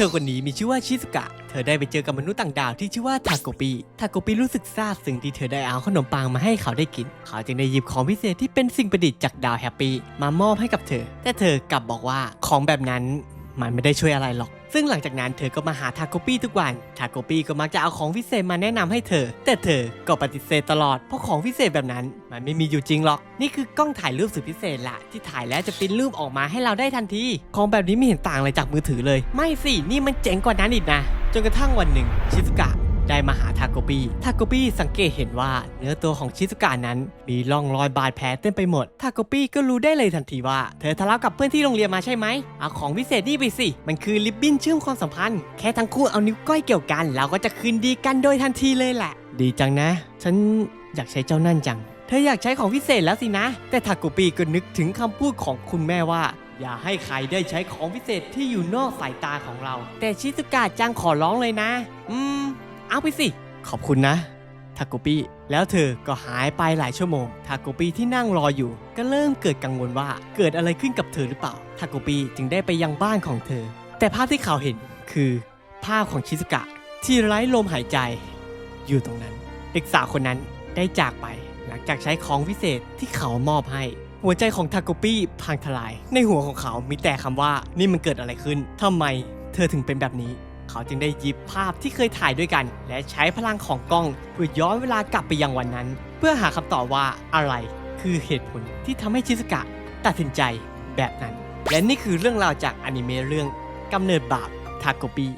เธอคนนี้มีชื่อว่าชิซุกะ เธอได้ไปเจอกับมนุษย์ต่างดาวที่ชื่อว่าทาโกปิ ทาโกปิรู้สึกซาบซึ้งที่เธอได้เอาขนมปังมาให้เขาได้กิน เขาจึงได้หยิบของพิเศษที่เป็นสิ่งประดิษฐ์จากดาวแฮปปี้มามอบให้กับเธอ แต่เธอกลับบอกว่าของแบบนั้นมันไม่ได้ช่วยอะไรหรอก ซึ่งหลังจากนั้นเธอก็มาหาทาโกปี้ทุกวัน ทาโกปี้ก็มักจะเอาของพิเศษมาแนะนำให้เธอ แต่เธอก็ปฏิเสธตลอด เพราะของพิเศษแบบนั้น มันไม่มีอยู่จริงหรอก นี่คือกล้องถ่ายรูปสุดพิเศษละที่ถ่ายแล้วจะปริ้นรูปออกมาให้เราได้ทันที ของแบบนี้ไม่เห็นต่างอะไรจากมือถือเลย ไม่สิ นี่มันเจ๋งกว่านั้นอีกนะ จนกระทั่งวันหนึ่งชิซุกะ ได้มาหาทาโกปี้ทาโกปี้สังเกตเห็นว่าเนื้อตัวของชิซุกะนั้น มีร่องรอยบาดแผลเต็มไปหมดทาโกปี้ก็รู้ได้เลยทันทีว่า เธอทะเลาะกับเพื่อนที่โรงเรียนมาใช่ไหมเอาของพิเศษนี่ไปสิ มันคือลิปบิ้นเชื่อมความสัมพันธ์แค่ทั้งคู่เอานิ้วก้อยเกี่ยวกัน เราก็จะคืนดีกันโดยทันทีเลยแหละ ดีจังนะ ฉันอยากใช้เจ้านั่นจัง เธออยากใช้ของพิเศษแล้วสินะ แต่ทาโกปี้ก็นึกถึงคำพูดของคุณแม่ว่าอย่าให้ใครได้ใช้ของพิเศษที่อยู่นอกสายตาของเรา แต่ชิซุกะจังขอร้องเลยนะ อืม เอาไปสิ ขอบคุณนะ ทาโกปี้ แล้วเธอก็หายไปหลายชั่วโมง ทาโกปี้ที่นั่งรออยู่ ก็เริ่มเกิดกังวลว่าเกิดอะไรขึ้นกับเธอหรือเปล่า ทาโกปี้จึงได้ไปยังบ้านของเธอ แต่ภาพที่เขาเห็นคือภาพของชิซุกะที่ไร้ลมหายใจ อยู่ตรงนั้น เด็กสาวคนนั้นได้จากไป หลังจากใช้ของวิเศษที่เขามอบให้ หัวใจของทาโกปี้พังทลาย ในหัวของเขามีแต่คำว่านี่มันเกิดอะไรขึ้นทำไมเธอถึงเป็นแบบนี้ เขาจึงได้หยิบภาพที่เคยถ่ายด้วยกัน และใช้พลังของกล้องเพื่อย้อนเวลากลับไปยังวันนั้น เพื่อหาคำตอบว่าอะไรคือเหตุผลที่ทำให้ชิสกะตัดสินใจแบบนั้น และนี่คือเรื่องราวจากอนิเมะเรื่องกำเนิดบาปทาโกปี